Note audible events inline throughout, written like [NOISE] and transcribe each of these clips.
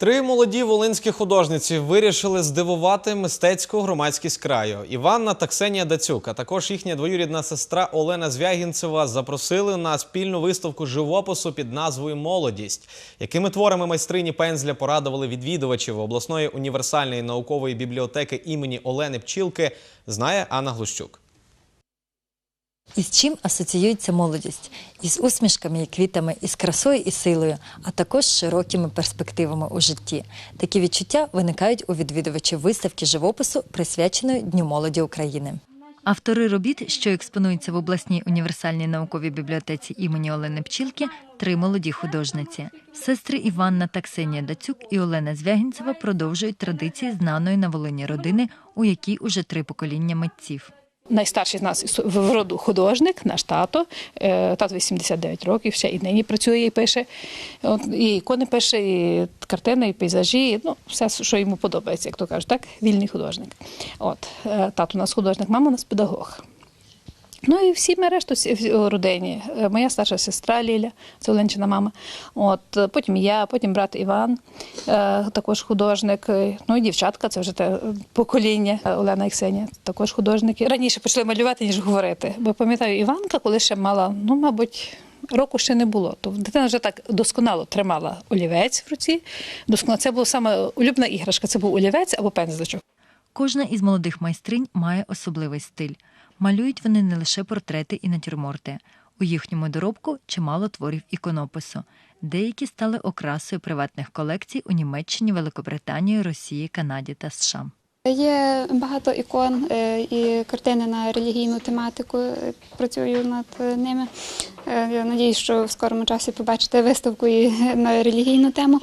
Три молоді волинські художниці вирішили здивувати мистецьку громадськість краю. Іванна та Ксенія Дацюк, а також їхня двоюрідна сестра Олена Звягінцева запросили на спільну виставку живопису під назвою Молодість. Якими творами майстрині пензля порадували відвідувачів обласної універсальної наукової бібліотеки імені Олени Пчілки, знає Анна Глущук. Із чим асоціюється молодість? Із усмішками і квітами, із красою і силою, а також широкими перспективами у житті. Такі відчуття виникають у відвідувачів виставки живопису, присвяченої Дню молоді України. Автори робіт, що експонуються в обласній універсальній науковій бібліотеці імені Олени Пчілки, три молоді художниці. Сестри Іванна та Ксенія Дацюк і Олена Звягінцева продовжують традиції знаної на Волині родини, у якій уже три покоління митців. Найстарший з нас в роду художник, наш тато. Е, Тато 89 років, ще і нині працює і пише. От, і ікони пише, і картини, і пейзажі, ну, все, що йому подобається, як то кажуть, так? Вільний художник. От, е, тато у нас художник, мама у нас педагог. Ну і всі ми решту родині. Е, Моя старша сестра Ліля, це Оленчина мама. От, е, потім я, потім брат Іван, е, також художник. Ну і дівчатка, це вже те покоління Олена і Ксенія, також художники. Раніше почали малювати, ніж говорити. Бо пам'ятаю, Іванка, коли ще мала, ну, мабуть, року ще не було. То дитина вже так досконало тримала олівець в руці. Досконало. Це була саме улюблена іграшка. Це був олівець або пензличок. Кожна із молодих майстринь має особливий стиль. Малюють вони не лише портрети і натюрморти. У їхньому доробку чимало творів іконопису. Деякі стали окрасою приватних колекцій у Німеччині, Великобританії, Росії, Канаді та США. Є багато ікон е, і картини на релігійну тематику. е, Працюю над е, ними. Я надіюсь, що в скорому часі побачите виставку і [LAUGHS] на релігійну тему.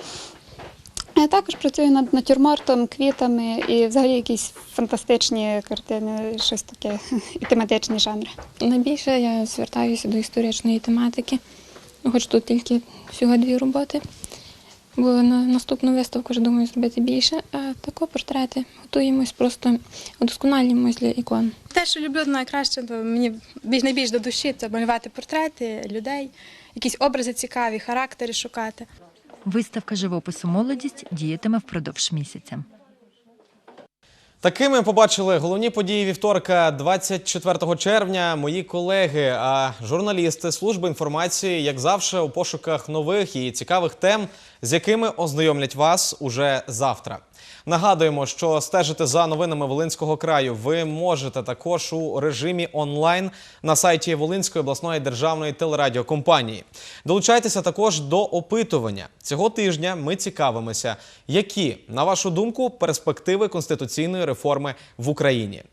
Я також працюю над натюрмортом, квітами і взагалі якісь фантастичні картини, щось таке [LAUGHS] і тематичні жанри. Найбільше я звертаюся до історичної тематики, хоч тут тільки всього дві роботи. Бо на наступну виставку вже думаю зробити більше, а тако портрети готуємось, просто удосконалюємось для ікон. Те, що люблю найкраще, то мені більш найбільш до душі це малювати портрети людей, якісь образи цікаві, характери шукати. Виставка живопису Молодість діятиме впродовж місяця. Такими побачили головні події вівторка, 24 червня. Мої колеги, а журналісти служби інформації, як завжди, у пошуках нових і цікавих тем, з якими ознайомлять вас уже завтра. Нагадуємо, що стежити за новинами Волинського краю ви можете також у режимі онлайн на сайті Волинської обласної державної телерадіокомпанії. Долучайтеся також до опитування. Цього тижня ми цікавимося, які, на вашу думку, перспективи конституційної реформи в Україні.